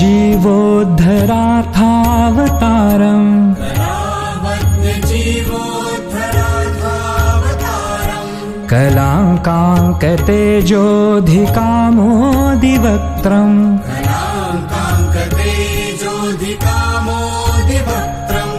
जीवोद्धराथावतारम् कलाङ्काङ्कतेजोऽधिकामोदिवक्त्रम् कामोदिवक्त्रम्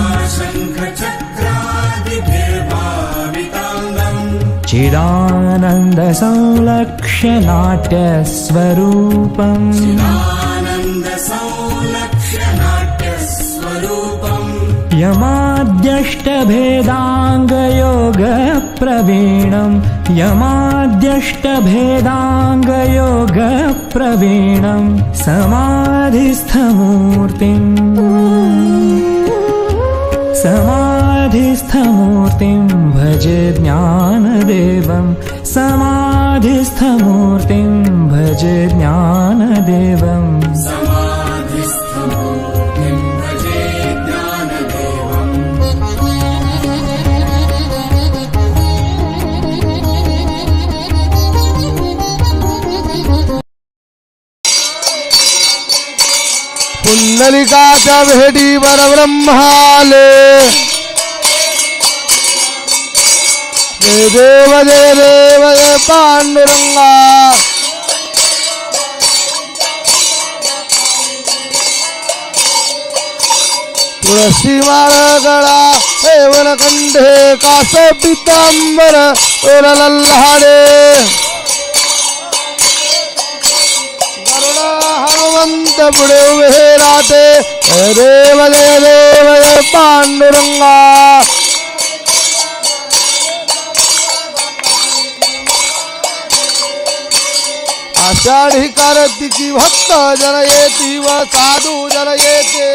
चिदानन्दसंलक्ष्यनाट्यस्वरूपम् यमाद्यष्टभेदाङ्गयोगप्रवीणम् यमाद्यष्टभेदाङ्गयोगप्रवीणम् समाधिस्थमूर्तिम् समाधिस्थमूर्तिं भजे ज्ञानदेवं समाधिस्थमूर्तिं भजे ज्ञानदेवम् पुंडलिकाच्या भेटीवर ब्रह्माले जय देव जय देव जय पांडुरंगा तुळशी माळ गळा हेवन कंठे कास पितांबर लल्हाडे हनुमंत पुढे उभे राहते. जय देव जय देव जय पांडुरंगा आषाढी कार्तिकी भक्त जर येती व साधू जर येते.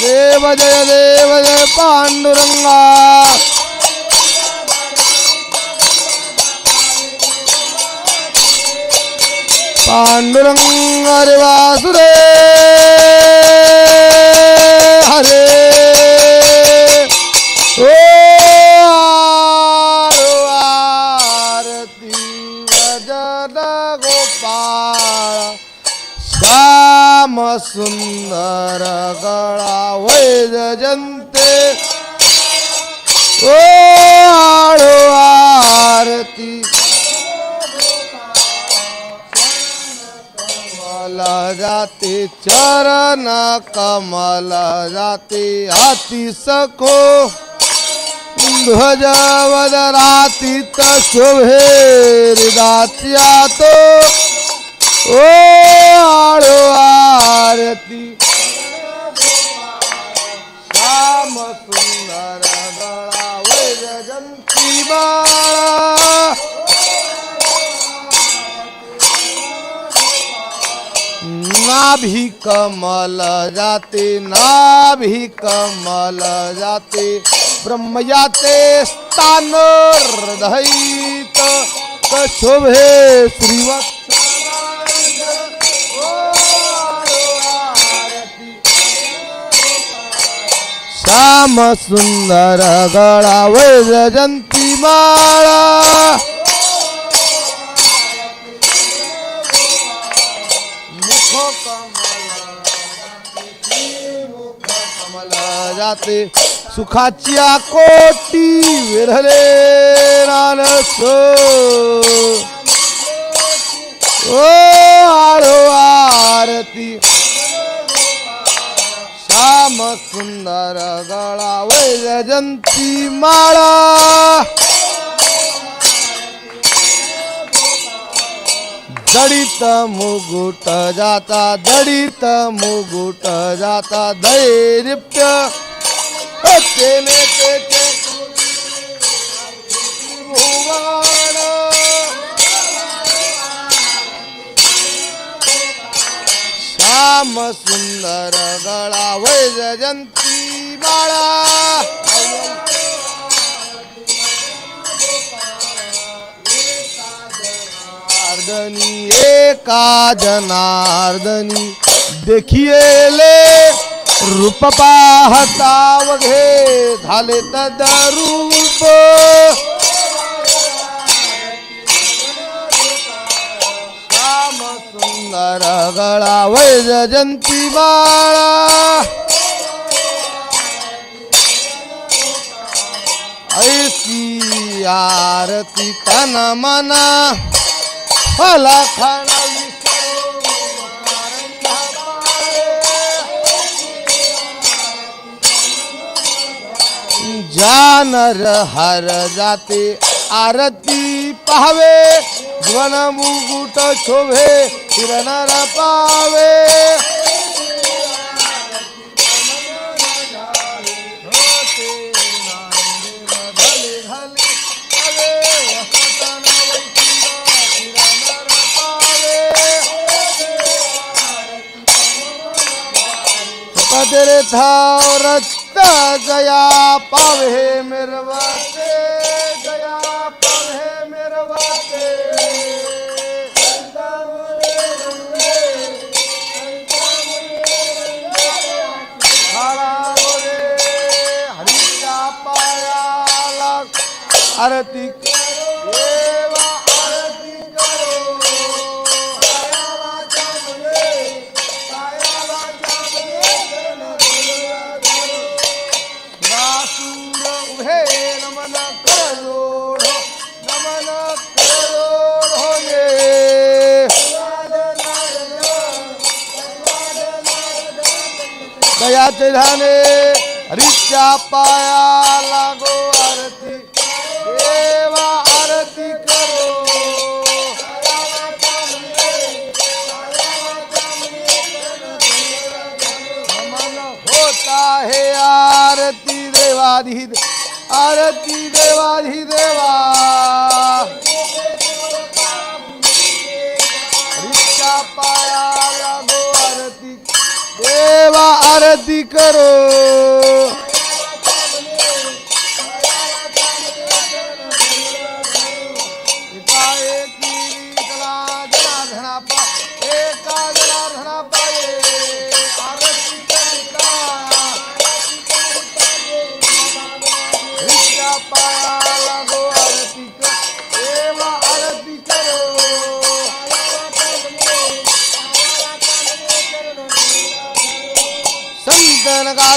देव जय देव जय पांडुरंगा. पांडुरंग हरे वासुरे जाते चरणा कमल जाते हाती सखो. ध्वज वदरातीत शोभे हृदाच्या तो. ओ आळो आरती. श्याम सुंदर गळा वैजंती बाळा. नाभी कमल जाते नाभी कमल जाते. ब्रह्म जाते स्थान हृदयित. शोभे श्रीवत्स श्याम सुंदर गळा वैजयंती माळा. मुख जाते. सुखाची कोटी विरले नानस ओ आळो आरती. श्याम सुंदर गळा वैजयंती माळा. दडित मुगुट जाता दडित मुगुट जाता धैर्य तेने तेचे श्याम सुंदर गळा वैजयंती बाळा. जनार्दनी एका जनार्दनी. देखिएले रूप पाहता वघे झाले तदरूप. श्याम सुंदर गळा वैजयंती बाळा. ऐसी आरती तन मना. फला जानर हर जाते आरती पाहावे जीवन मुकुट शोभे किरणर पावे पदर था पाव गया वासे पावे मेरे वासे हर रे दयाचे झाले रिक्षा पाया लागो आरती. देवा आरती करो. होता है आरती देवाधी आरती देवाधी देवा. आरती करो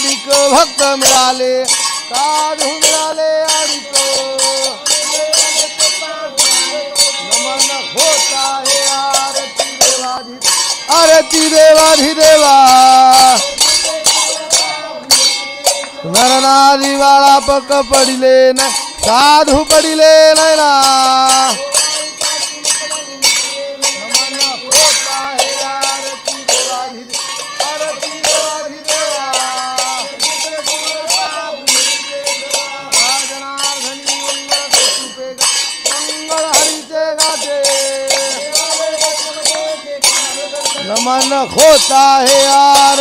संतन भक्त मिळाले साधू मिळाले आडिक. नमन होत आहे आरती देवाधी आरती देवाधी देवा नरनारी बाळा पक पडिले नाही साधू पडिले नाही मन खोता है यार।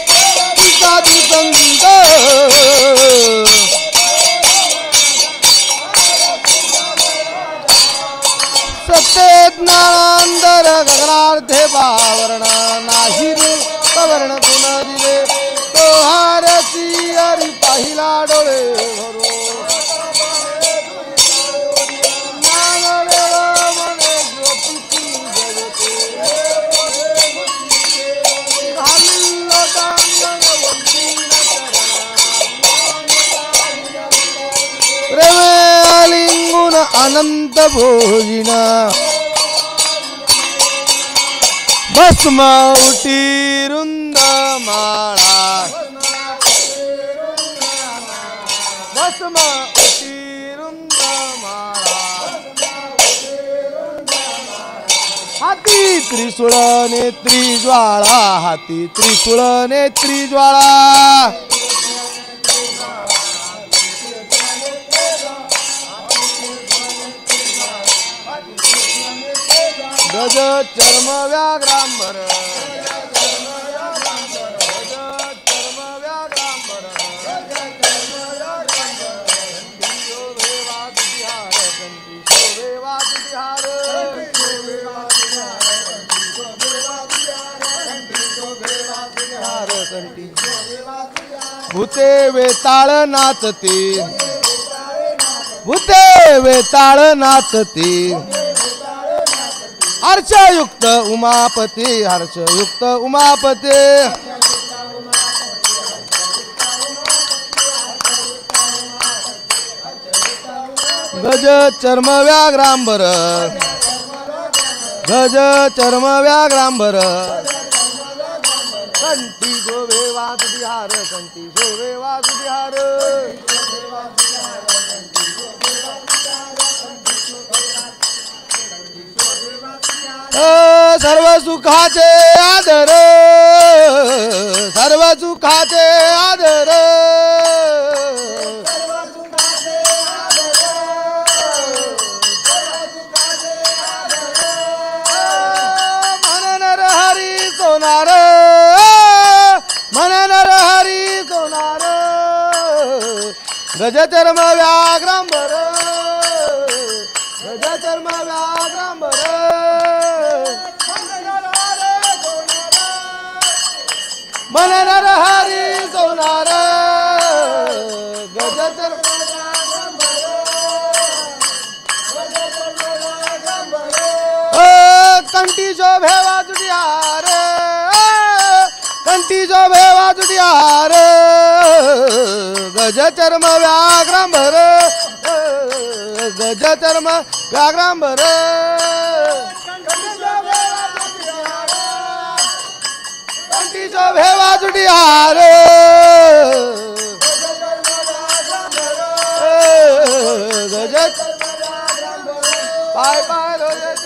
संत सत्य गगनार्थे बावरण नाही रे पवर्ण गुण दिले. तो हारसी हरी पाहिला डोळे. आनंद भोजिना भोजिन उटी रुंद माळा भस्म उटी रुंद माळा हाती त्रिशूळ नेत्री ज्वाळा हाती त्रिशूळ नेत्री ज्वाळा। गज चर्म व्याघ्रांबर. भूते वेताळ नाचते भूते वेताळ नाचते हर्षयुक्त उमापती हर्षयुक्त उमापती. गज चर्म व्याघ्रांबर गज चर्म व्याघ्रांबर. कंठी गोवे वाद बिहार कंठी गोवे वाद सर्व सुखाचे आदर सर्व सुखाचे आदर. मननर हरी सोनार मननर हरी सोनार. गजचर्म व्याघ्रांबर गजचर्म व्याघ्रांबर. मनन हरी सोनार गजचर्म ओ कंठी शोभे वाजुबिहार कंटी जो भेवा जुटियार गज चर्म व्याघ्रांभर गज चर्म व्याघ्रांबर शोभे वाजडी हार. जुटियार गज पाय पाय रोज